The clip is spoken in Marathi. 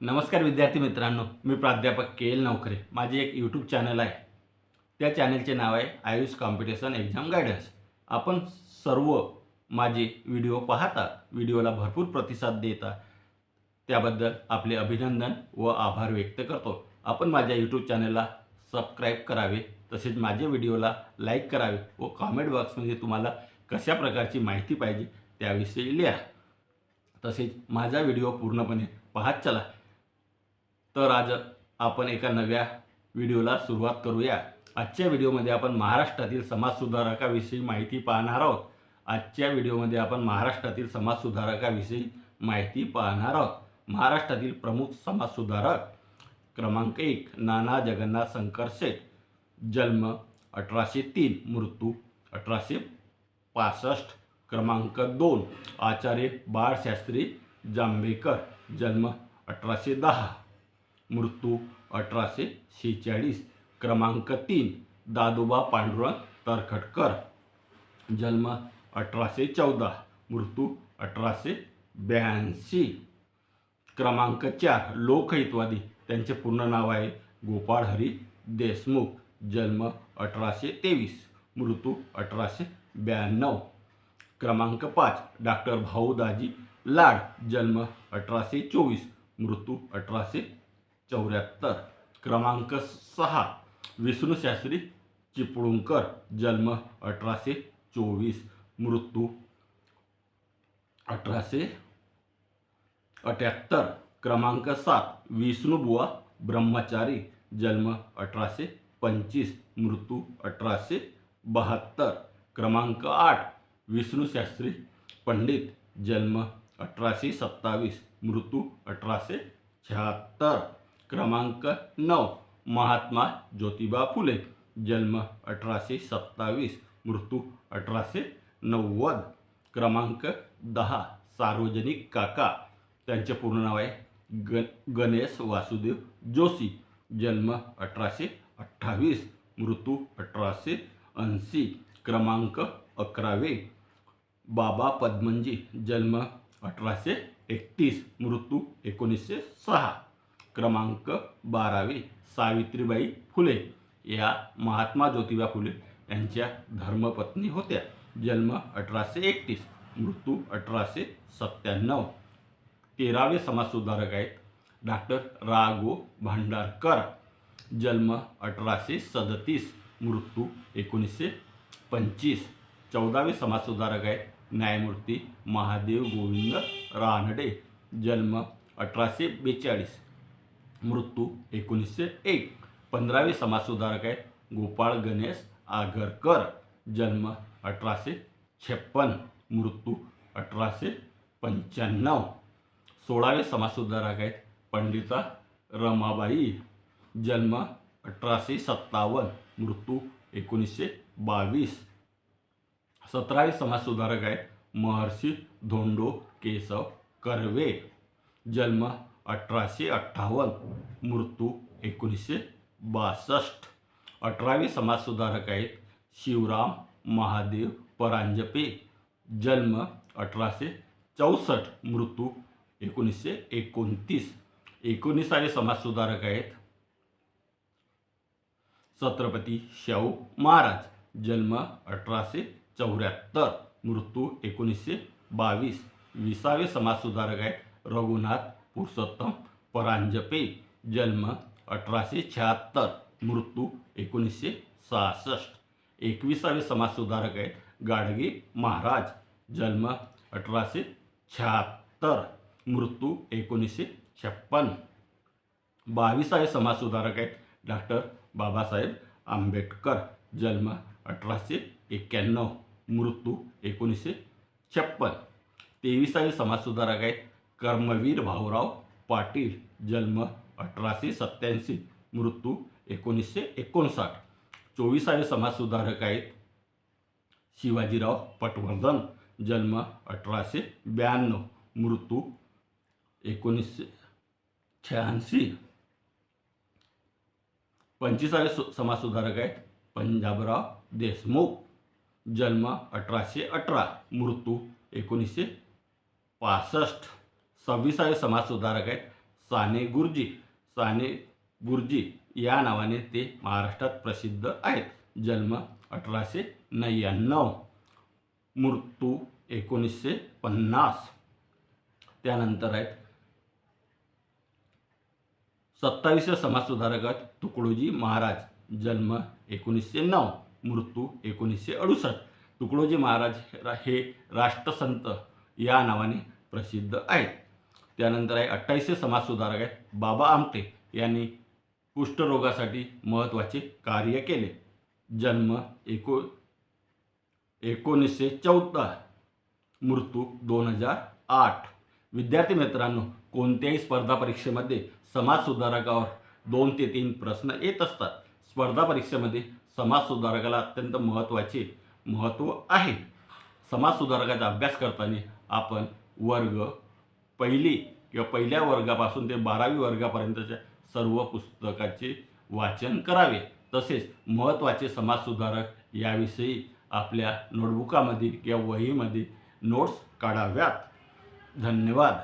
नमस्कार विद्यार्थी मित्रांनो मी प्राध्यापक के एल नवकरे माझे एक यूट्यूब चॅनल आहे. त्या चॅनलचे नाव आहे आयुष कॉम्पिटिशन एक्झाम गायडन्स. आपण सर्व माझे व्हिडिओ पाहता व्हिडिओला भरपूर प्रतिसाद देता त्याबद्दल आपले अभिनंदन व आभार व्यक्त करतो. आपण माझ्या यूट्यूब चॅनलला सबस्क्राईब करावे तसेच माझ्या व्हिडिओला लाईक करावे व कॉमेंट बॉक्समध्ये तुम्हाला कशा प्रकारची माहिती पाहिजे त्याविषयी लिहा. तसेच माझा व्हिडिओ पूर्णपणे पाहत चला. तर आज आपण एका नव्या व्हिडिओला सुरुवात करूया. आजच्या व्हिडिओमध्ये आपण महाराष्ट्रातील समाजसुधारकाविषयी माहिती पाहणार आहोत. आजच्या व्हिडिओमध्ये आपण महाराष्ट्रातील समाजसुधारकाविषयी माहिती पाहणार आहोत. महाराष्ट्रातील प्रमुख समाजसुधारक क्रमांक एक नाना जगन्नाथ शंकर शेठ. जन्म अठराशे तीन मृत्यू अठराशे पासष्ट क्रमांक दोन आचार्य बाळशास्त्री जांभेकर. जन्म अठराशे दहा. मृत्यू अठराशे शेहेचाळीस. क्रमांक तीन दादोबा पांडुरंग तरखटकर जन्म अठराशे चौदा मृत्यू अठराशे ब्याऐंशी. क्रमांक चार लोकहितवादी. त्यांचे पूर्ण नाव आहे गोपाळ हरी देशमुख. जन्म अठराशे तेवीस मृत्यू अठराशे ब्याण्णव. क्रमांक पाच डॉक्टर भाऊदाजी लाड. जन्म अठराशे चोवीस मृत्यू अठराशे चौऱ्याहत्तर, क्रमांक सहा विष्णूशास्त्री चिपळूणकर, जन्म अठराशे चोवीस, मृत्यू अठराशे अठ्याहत्तर, क्रमांक सात विष्णुबुवा ब्रह्मचारी, जन्म अठराशे पंचवीस, मृत्यू अठराशे बहात्तर, क्रमांक आठ विष्णूशास्त्री पंडित, जन्म अठराशे सत्तावीस, मृत्यू अठराशे शहात्तर. क्रमांक नऊ महात्मा ज्योतिबा फुले जन्म अठराशे सत्तावीस मृत्यू अठराशे नव्वद. क्रमांक दहा सार्वजनिक काका. त्यांचे पूर्ण नाव आहे ग गणेश वासुदेव जोशी. जन्म अठराशे अठ्ठावीस मृत्यू अठराशे ऐंशी. क्रमांक अकरावे. बाबा पद्मनजी जन्म अठराशे एकतीस मृत्यू एकोणीसशे सहा. क्रमांक बारावे सावित्रीबाई फुले. या महात्मा ज्योतिबा फुले यांच्या धर्मपत्नी होत्या. जन्म अठराशे एकतीस मृत्यू अठराशे सत्त्याण्णव. तेरावे समाजसुधारक आहेत. डॉक्टर रा गो भांडारकर. जन्म अठराशे सदतीस मृत्यू एकोणीसशे पंचवीस. चौदावे समाजसुधारक आहेत. न्यायमूर्ती महादेव गोविंद रानडे. जन्म अठराशे बेचाळीस मृत्यू एकोणीसशे एक. पंधरावे समाजसुधारक आहेत गोपाळ गणेश आगरकर. जन्म अठराशे छप्पन. मृत्यू अठराशे पंच्याण्णव. सोळावे समाजसुधारक आहेत पंडिता रमाबाई. जन्म अठराशे सत्तावन्न. मृत्यू एकोणीसशे बावीस. सतरावे समाजसुधारक आहेत महर्षी धोंडो केशव कर्वे. जन्म अठराशे अठ्ठावन्न. मृत्यू एकोणीसशे बासष्ट. अठरावे समाजसुधारक आहेत शिवराम महादेव परांजपे. जन्म अठराशे चौसष्ट. मृत्यू एकोणीसशे एकोणतीस. एकोणीसावे समाजसुधारक आहेत छत्रपती शाहू महाराज. जन्म अठराशे चौऱ्याहत्तर. मृत्यू एकोणीसशे बावीस. विसावे समाजसुधारक आहेत रघुनाथ पुरुषोत्तम परांजपे जन्म अठराशे शहात्तर मृत्यू एकोणीसशे सहासष्ट. एकविसावे समाजसुधारक आहेत गाडगे महाराज. जन्म अठराशे शहात्तर मृत्यू एकोणीसशे छप्पन. बावीसावे समाजसुधारक आहेत डॉक्टर बाबासाहेब आंबेडकर. जन्म अठराशे एक्क्याण्णव मृत्यू एकोणीसशे छप्पन. तेविसावे समाजसुधारक आहेत कर्मवीर भाऊराव पाटील जन्म अठराशे सत्त्याऐंशी मृत्यू एकोणीसशे एकोणसाठ. चोवीसावे समाजसुधारक आहेत. शिवाजीराव पटवर्धन जन्म अठराशे ब्याण्णव मृत्यू एकोणीसशे शहाऐंशी. पंचवीसावे सु समाजसुधारक आहेत. पंजाबराव देशमुख जन्म अठराशे अठरा मृत्यू एकोणीसशे पासष्ट. सव्वीसावे समाजसुधारक आहेत. साने गुरुजी साने गुरुजी या नावाने ते महाराष्ट्रात प्रसिद्ध आहेत. जन्म अठराशे नव्याण्णव मृत्यू एकोणीसशे पन्नास. त्यानंतर आहेत सत्तावीसशे समाजसुधारक आहेत तुकडोजी महाराज जन्म एकोणीसशे नऊ मृत्यू एकोणीसशे अडुसष्ट. तुकडोजी महाराज हे हे राष्ट्रसंत या नावाने प्रसिद्ध आहेत. त्यानंतर आहे अठ्ठावीसशे समाजसुधारक आहेत. बाबा आमटे यांनी कुष्ठरोगासाठी महत्त्वाचे कार्य केले. जन्म एको एकोणीसशे चौदा मृत्यू दोन हजार आठ. विद्यार्थी मित्रांनो कोणत्याही स्पर्धा परीक्षेमध्ये समाज सुधारकावर दोन ते तीन प्रश्न येत असतात. स्पर्धा परीक्षेमध्ये समाज सुधारकाला अत्यंत महत्त्वाचे महत्त्व आहे. समाज सुधारकाचा अभ्यास करताना आपण वर्ग पहिली किंवा पहिल्या वर्गापासून ते बारावी वर्गापर्यंतच्या सर्व पुस्तकाचे वाचन करावे. तसेच महत्त्वाचे समाजसुधारक याविषयी आपल्या नोटबुकामध्ये किंवा वहीमध्ये नोट्स काढाव्यात. धन्यवाद.